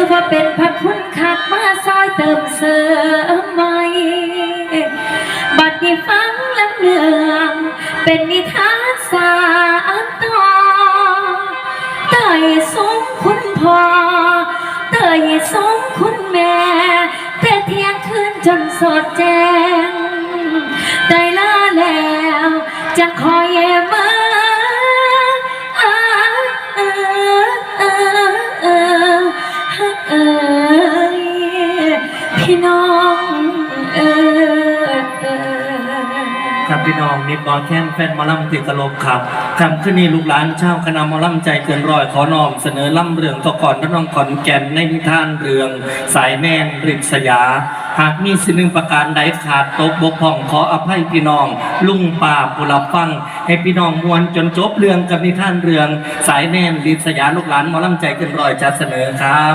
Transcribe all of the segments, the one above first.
อว่าเป็นพระคุณคักมาซอยเติมเสริมใหม่บัดนี้ฟังลำเลืองเป็นนิทานสานต่อเตยสงคุณพ่อเตยสงคุณแม่ แต่เที่ยงคืนจนสดแจ้งได้ลาแล้วจะคอยเมื่อ พี่น้องเออ ครับพี่น้องนิดบอลแค้นแฟนหมอลำติดตลบครับคำขึ้นนี้ลูกหลานชาวคณะหมอลำใจเกินร้อยขอน้อมเสนอล่ำเรื่องตะก่อนน้องขอนแก่นในนิทานเรื่องสายแน่นริษยา หากมีสิ่งหนึ่งประการใดขาดตกบกพร่องขออภัยพี่น้อง ลุงป่าผู้รับฟัง ให้พี่น้องมวลจนจบเรื่องกับนิทานเรื่อง สายแน่นริษยาลูกหลานหมอลำใจเกินร้อยจะเสนอครับ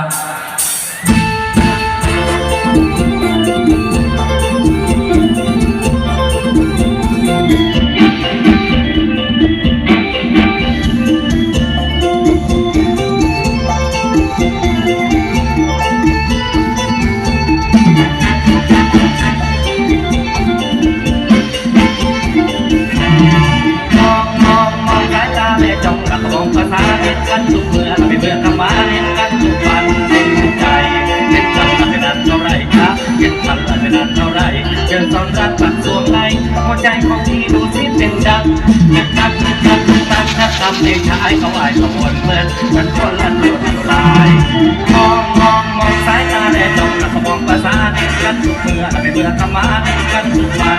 กันทุกเมื่อไม่เบื่อคำว่าเห็นกันทุกวันทุกใจเห็นกันละไม่นานเท่าไรครับเห็นกันละไม่นานเท่าไรเจอสอนรักปักสวงในหัวใจของพี่ดูสิเป็นดังเห็นกันทุกกันทุกกันถ้าทำเองชายเขาไหวขบวนเหมือนมันคนละเดียวลายมองมองมองสายตาแม่จ้องกับมองภาษาเห็นกันทุกเมื่อไม่เบื่อคำว่าเห็นกันทุกวัน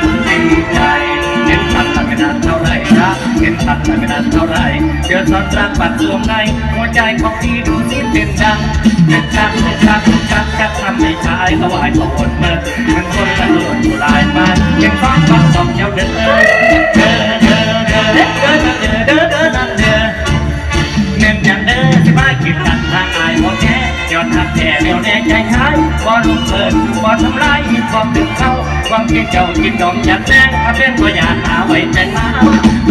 ทุกใจ เห็นพันละไม่นานเท่าไรนะเห็นพันละไม่นานเท่าไรเจอสอนรักปัดสวมในหัวใจของพี่ดูสิเป็นดังเด็ดชักเด็ดชักเด็ดชักชักทำให้ชายเขาไหวเขาอดเมื่อมันคนละโดดอยู่ลายมันยังฟ้องฟังสองเจ้าเดินเดินเดินเดินเดินเดินเดินเดินเดินเดินเดินเน้นอย่างเดิมที่มากินกันทางอายบ่แก่ยอดทักแท้เดียวแน่ใจหายบ่ลุกเกินบ่ทำลายมีความถึงเข้า ความเพียงเจ้ากินดอกจัดแดงถ้าเป็นตัวอย่างหาไว้แต่มา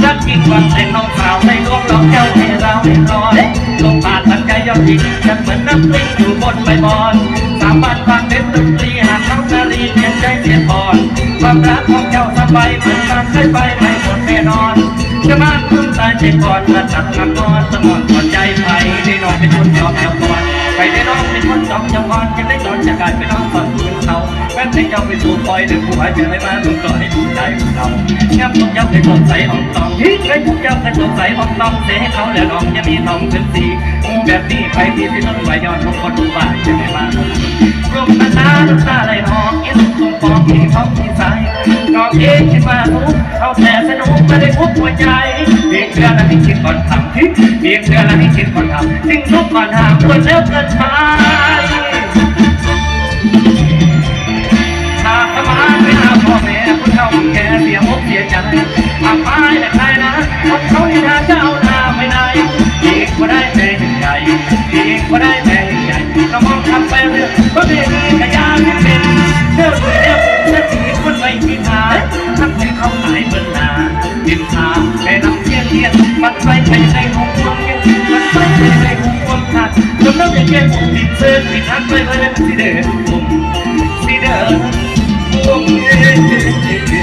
รักจริงความแต่น้องสาวในดวงดอกเจ้าให้เราให้รอยลงปาตั้งใจยอมจริงจะเหมือนน้ำพริกอยู่บนใบบอนสามบ้านฟังเด็ดดนตรีหากน้องนาลีเพียงใจเสียก่อนความรักของเจ้าสบายเหมือนการเคยไปไม่หมดแน่นอนจะมาคุ้มตายใจก่อนและจับนำนอนสมองก่อนใจไปได้น้องเป็นคนจอมเจ้าก่อนไปได้น้องเป็นคนจอมจ้าก่อนจะได้นอนจะกลายเป็นน้อง ตอนคืนเขาแม้ที่เจ้าไปสู่ปล่อยดึงผู้หัวจะได้มาต้องต่อให้ดูใจของเราย้ำทุกย้ำในสงสัยอ่องตองที่เคยทุกย้ำในสงสัยอ่องตองเสียให้เขาแล้วน้องจะมีทองเป็นสีแบบนี้ใครที่ที่ต้องไหวยอดทุกคนดูบ้าจะได้มาร่วมตาตาลูกตาไหลนองยิ้มตรงฟองที่ท้องที่ใสน้องเองคิดว่าทุกเอาแต่สนุกไม่ได้พุกหัวใจเพียงเชื่อและให้คิดก่อนทำคิดเพียงเชื่อและให้คิดก่อนทำสิ่งทุกก่อนทำควรแล้วเกินไป ก็ได้แต่เห็นใจก็มองทำไปเรื่องก็เรียนกระยาไม่เป็นเรื่องเรื่องเรื่องที่คนไม่มีทางทำให้เขาหายเบิ่นหน้าดินทาแม่น้ำเทียนเทียนมันไปไปในของความเย็นมันไปไปในของความขาดจนน้ำอย่างเงี้ผมติดเสื้อติดทักไปเลยสิเดินผมสิเดินผม